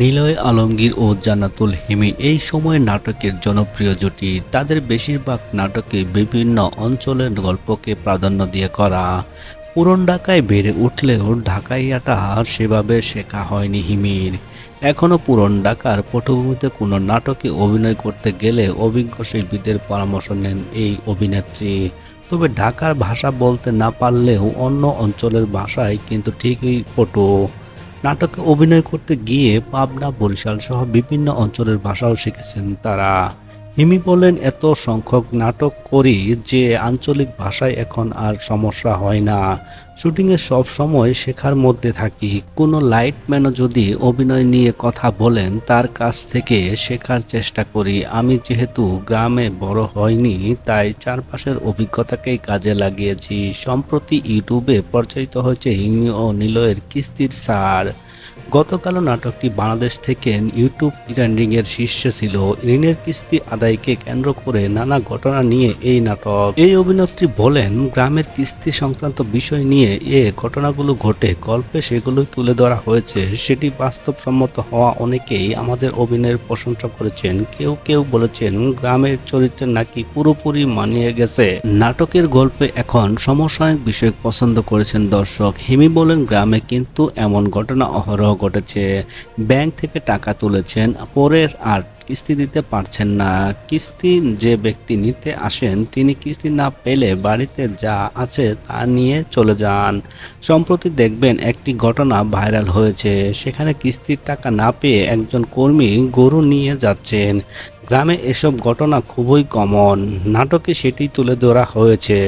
নিলয় আলমগীর ও জান্নাতুল হিমি এই সময় নাটকের জনপ্রিয় জুটি। তাদের বেশিরভাগ নাটকে বিভিন্ন অঞ্চলের গল্পকে প্রাধান্য দিয়ে করা। পুরন ঢাকায় বেড়ে উঠলেও ঢাকাইয়াটা সেভাবে শেখা হয়নি হিমির। এখনও পুরন ঢাকার পটভূমিতে কোনো নাটকে অভিনয় করতে গেলে অভিজ্ঞ শিল্পীদের পরামর্শ নেন এই অভিনেত্রী। তবে ঢাকার ভাষা বলতে না পারলেও অন্য অঞ্চলের ভাষায় কিন্তু ঠিকই পটু। নাটকে অভিনয় করতে গিয়ে পাবনা বরিশাল সহ বিভিন্ন অঞ্চলের ভাষাও শিখেছেন তারা। হিমি বলেন, এত সংখ্যক নাটক করি যে আঞ্চলিক ভাষায় এখন আর সমস্যা হয় না। শুটিংয়ে সব সময় শেখার মধ্যে থাকি। কোনো লাইটম্যানও যদি অভিনয় নিয়ে কথা বলেন, তার কাছ থেকে শেখার চেষ্টা করি। আমি যেহেতু গ্রামে বড় হয়নি, তাই চারপাশের অভিজ্ঞতাকেই কাজে লাগিয়েছি। সম্প্রতি ইউটিউবে প্রচারিত হয়েছে হিমি ও নিলয়ের কিস্তির সার। গতকালও নাটকটি বাংলাদেশ থেকে ইউটিউব ট্রেন্ডিংয়ের শীর্ষে ছিল। ঋণের কিস্তি আদায়কে কেন্দ্র করে নানা ঘটনা নিয়ে এই নাটক। এই অভিনেত্রী বলেন, গ্রামের কিস্তি সংক্রান্ত বিষয় নিয়ে এ ঘটনাগুলো ঘটে, গল্পে সেগুলোই তুলে ধরা হয়েছে। সেটি বাস্তবসম্মত হওয়া অনেকেই আমাদের অভিনয়ের প্রশংসা করেছেন। কেউ কেউ বলেছেন, গ্রামের চরিত্রে নাকি পুরোপুরি মানিয়ে গেছে। নাটকের গল্পে এখন সমসাময়িক বিষয় পছন্দ করেছেন দর্শক। হিমি বলেন, গ্রামে কিন্তু এমন ঘটনা অহরহ ঘটেছে। ব্যাংক থেকে টাকা তুলেছেন, পরের আর কিস্তি দিতে পারছেন না। কিস্তি যে ব্যক্তি নিতে আসেন, তিনি কিস্তি না পেলে বাড়িতে যা আছে তা নিয়ে চলে যান। সম্প্রতি দেখবেন একটি ঘটনা ভাইরাল হয়েছে। সেখানে কিস্তির টাকা না পেয়ে একজন কর্মী গরু নিয়ে যাচ্ছেন। গ্রামে এসব ঘটনা খুবই কমন। নাটকে সেটি তুলে ধরা হয়েছে।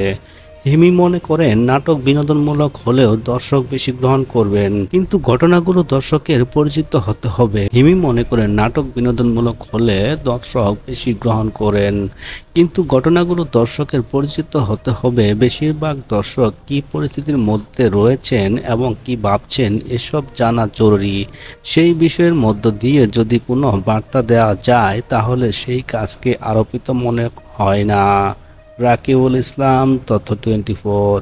হিমি মনে করেন নাটক বিনোদনমূলক হলেও দর্শক বেশি গ্রহণ করবেন। কিন্তু ঘটনাগুলো দর্শকের পরিচিত হতে হবে। হিমি মনে করেন নাটক বিনোদনমূলক হলে দর্শক বেশি গ্রহণ করেন। কিন্তু ঘটনাগুলো দর্শকের পরিচিত হতে হবে। বেশিরভাগ দর্শক কি পরিস্থিতির মধ্যে রয়েছেন এবং কি ভাবছেন এসব জানা জরুরি। সেই বিষয়ের মধ্য দিয়ে যদি কোনো বার্তা দেওয়া যায়, তাহলে সেই কাজকে আরোপিত মনে হয় না। রাকিবুল ইসলাম তথ্য টোয়েন্টি ফোর।